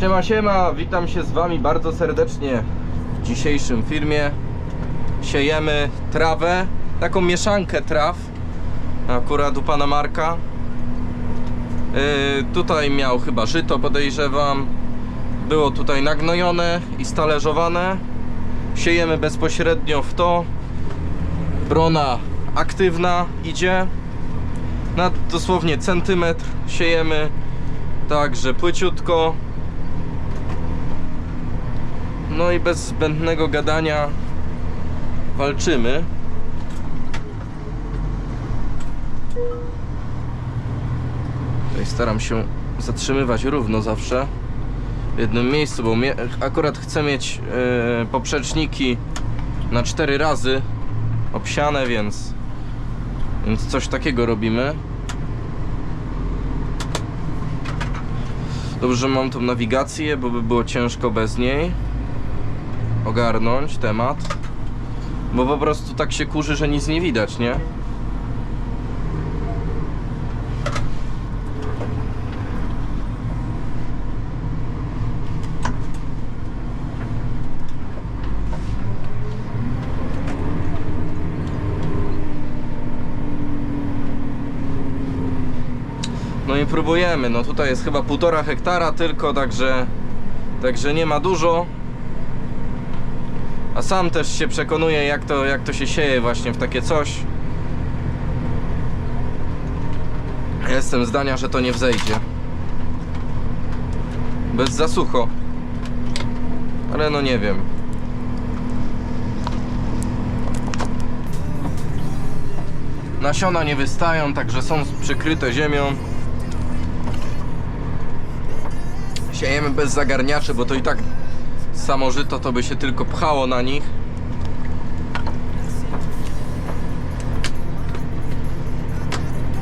Siema, siema, witam się z Wami bardzo serdecznie w dzisiejszym filmie. Siejemy trawę, taką mieszankę traw, akurat u Pana Marka. Yy, tutaj miał chyba żyto, podejrzewam. Było tutaj nagnojone i stalerzowane. Siejemy bezpośrednio w to. Brona aktywna idzie. Na dosłownie centymetr siejemy. Także płyciutko. No i bez zbędnego gadania walczymy. Tutaj staram się zatrzymywać równo zawsze w jednym miejscu, bo akurat chcę mieć e, poprzeczniki na cztery razy obsiane, więc, więc coś takiego robimy. Dobrze, że mam tą nawigację, bo by było ciężko bez niej ogarnąć temat. Bo po prostu tak się kurzy, że nic nie widać, nie? No i próbujemy. No tutaj jest chyba półtora hektara tylko, także także nie ma dużo. A sam też się przekonuję jak to, jak to się sieje właśnie w takie coś. Jestem zdania, że to nie wzejdzie. Bez za sucho. Ale no nie wiem. Nasiona nie wystają, także są przykryte ziemią. Siejemy bez zagarniaczy, bo to i tak samo żyto to by się tylko pchało na nich.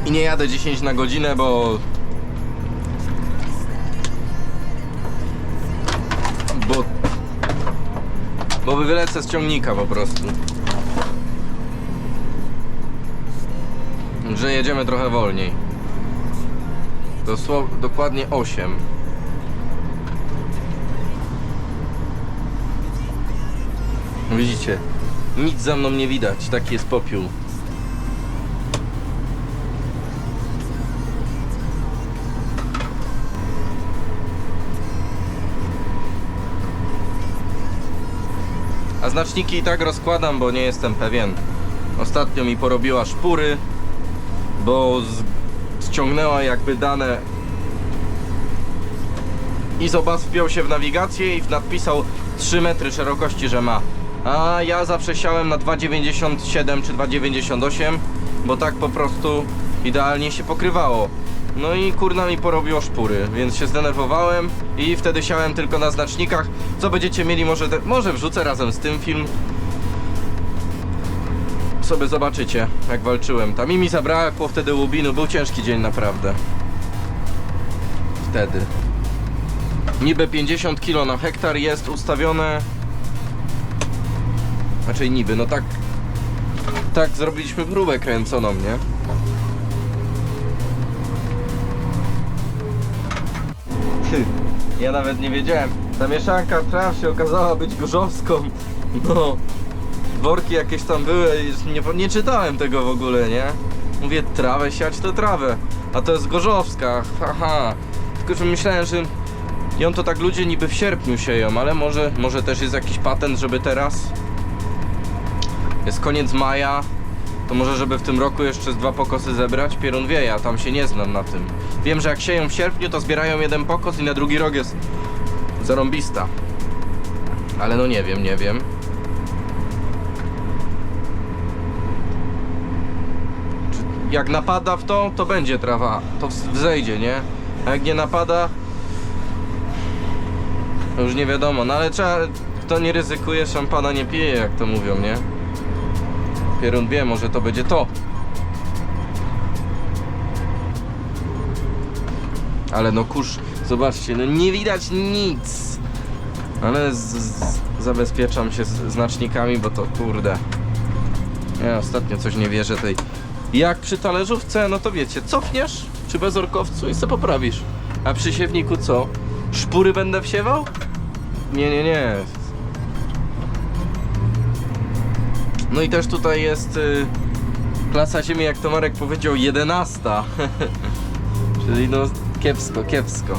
I nie jadę 10 na godzinę, bo bo bo wylecę z ciągnika po prostu. Że jedziemy trochę wolniej. Dosłow, dokładnie 8. Widzicie, nic za mną nie widać, taki jest popiół. A znaczniki i tak rozkładam, bo nie jestem pewien. Ostatnio mi porobiła szpury, bo ściągnęła jakby dane Izobas wpiął się w nawigację i nadpisał 3 metry szerokości, że ma. A ja zawsze siałem na 2,97 czy 2,98, bo tak po prostu idealnie się pokrywało. No i kurna mi porobiło szpury, więc się zdenerwowałem i wtedy siałem tylko na znacznikach. Co będziecie mieli, może, te, może wrzucę razem z tym film. Sobie zobaczycie, jak walczyłem tam. I mi zabrakło wtedy łubinu, był ciężki dzień naprawdę. Wtedy. Niby 50 kg na hektar jest ustawione. Znaczy niby, no tak. Tak zrobiliśmy próbę kręconą, nie? Ja nawet nie wiedziałem. Ta mieszanka traw się okazała być gorzowską. No. Worki jakieś tam były i nie, nie czytałem tego w ogóle, nie? Mówię, trawę siać to trawę. A to jest gorzowska, haha. Tylko, że myślałem, że ją to tak ludzie niby w sierpniu sieją, ale może, może też jest jakiś patent, żeby teraz jest koniec maja, to może żeby w tym roku jeszcze dwa pokosy zebrać? Pierun wie, ja tam się nie znam na tym. Wiem, że jak sieją w sierpniu, to zbierają jeden pokos i na drugi rok jest zarąbista. Ale no nie wiem, nie wiem. Czy Jak napada w to, to będzie trawa, to wz- wzejdzie, nie? A jak nie napada, to już nie wiadomo, no ale trzeba, kto nie ryzykuje, szampana nie pije, jak to mówią, nie? Pierun wie, może to będzie to. Ale no kurz, zobaczcie, no nie widać nic. Ale z, z, zabezpieczam się z znacznikami, bo to kurde. Ja ostatnio coś nie wierzę tej. Jak przy talerzówce, no to wiecie, cofniesz, czy bez orkowcu i se poprawisz. A przy siewniku co? Szpury będę wsiewał? Nie, nie, nie. No i też tutaj jest y, klasa ziemi, jak to Marek powiedział, 11. Czyli no kiepsko, kiepsko.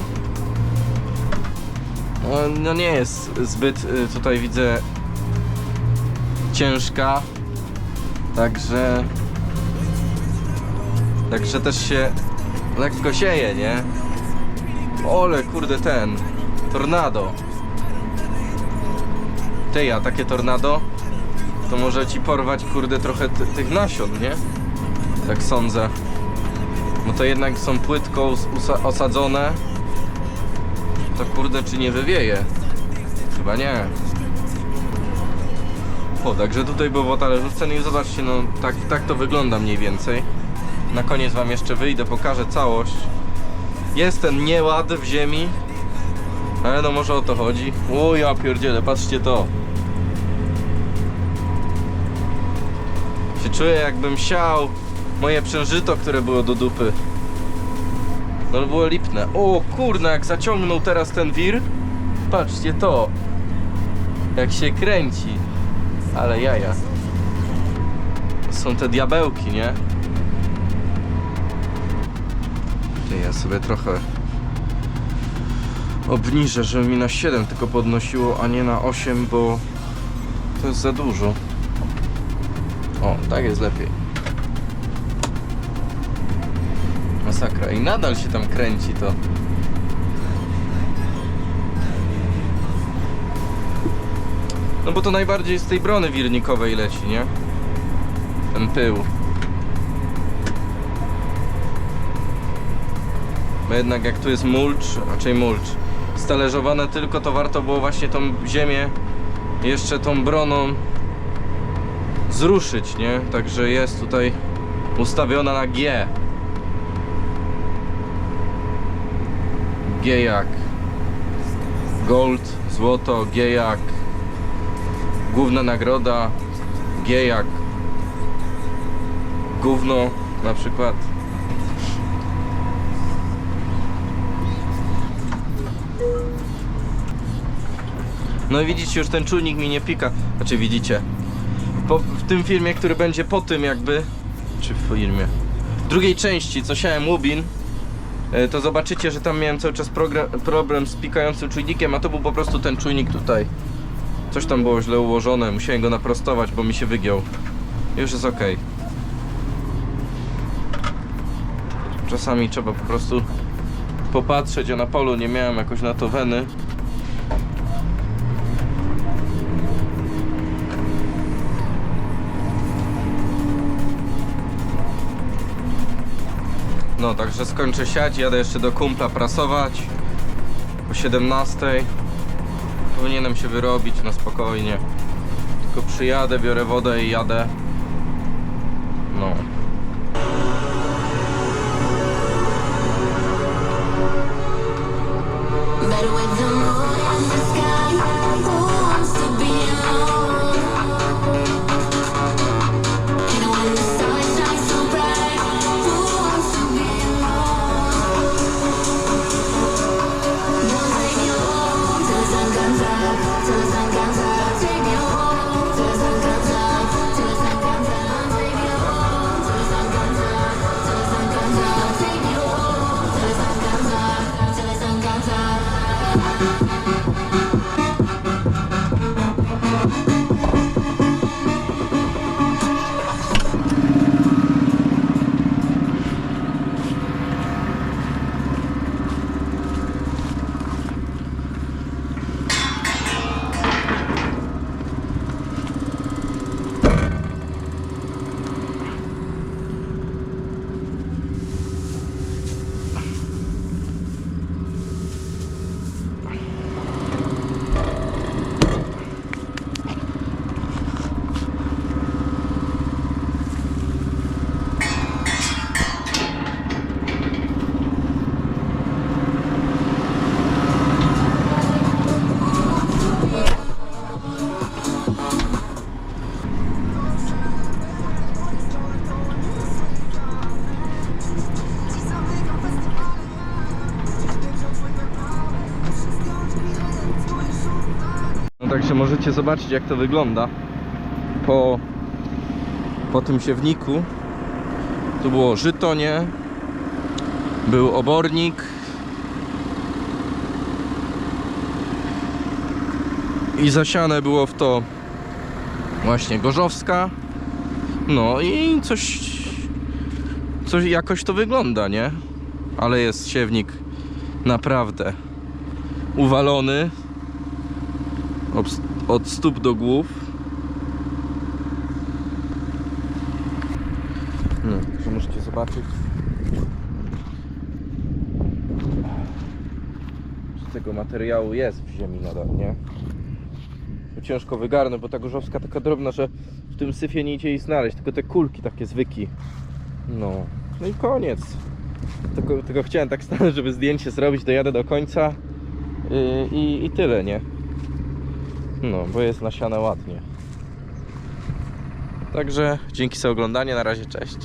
No, no nie jest zbyt y, tutaj widzę ciężka. Także Także też się lekko sieje, nie? Ole, kurde, ten tornado. Ty, a takie tornado to może ci porwać, kurde, trochę ty- tych nasion, nie? Tak sądzę. No to jednak są usa- osadzone. To kurde, czy nie wywieje? Chyba nie. O, także tutaj było w talerzówce, no i zobaczcie, no tak, tak to wygląda mniej więcej. Na koniec wam jeszcze wyjdę, pokażę całość. Jest ten nieład w ziemi, ale no może o to chodzi. O ja pierdzielę, patrzcie to. Czuję jakbym siał moje przężyto, które było do dupy. No było lipne. O kurna, jak zaciągnął teraz ten wir. Patrzcie to. Jak się kręci. Ale jaja. Są te diabełki, nie? Ja sobie trochę obniżę, żeby mi na 7 tylko podnosiło, a nie na 8, bo to jest za dużo. Tak jest lepiej. Masakra. I nadal się tam kręci to. No bo to najbardziej z tej brony wirnikowej leci, nie? Ten pył. Bo jednak jak tu jest mulcz, raczej mulcz, stalerzowane tylko, to warto było właśnie tą ziemię jeszcze tą broną zruszyć, nie? Także jest tutaj ustawiona na G. G jak Gold, złoto, G jak Główna nagroda, G jak Gówno na przykład. No i widzicie, już ten czujnik mi nie pika. Znaczy widzicie. Po, w tym filmie, który będzie po tym jakby, czy w filmie, w drugiej części, co siałem Łubin, e, to zobaczycie, że tam miałem cały czas problem z pikającym czujnikiem, a to był po prostu ten czujnik tutaj. Coś tam było źle ułożone, musiałem go naprostować, bo mi się wygiął. Już jest ok. Czasami trzeba po prostu popatrzeć, a na polu nie miałem jakoś na to weny. No, także skończę siać, jadę jeszcze do kumpla prasować o 17. Powinienem się wyrobić na spokojnie. Tylko przyjadę, biorę wodę i jadę. No. Better with the możecie zobaczyć jak to wygląda po, po tym siewniku. Tu było żyto, nie? Był obornik. I zasiane było w to właśnie gorzowska. No i coś, coś jakoś to wygląda, nie? Ale jest siewnik naprawdę uwalony od, stóp do głów. No, że możecie zobaczyć. Z tego materiału jest w ziemi nadal, nie? Ciężko wygarnąć, bo ta gorzowska taka drobna, że w tym syfie nie idzie jej znaleźć, tylko te kulki takie zwyki. No, no i koniec. Tylko, tylko chciałem tak stanąć, żeby zdjęcie zrobić, dojadę do końca yy, i, i tyle, nie? No, bo jest nasiane ładnie. Także dzięki za oglądanie, na razie cześć.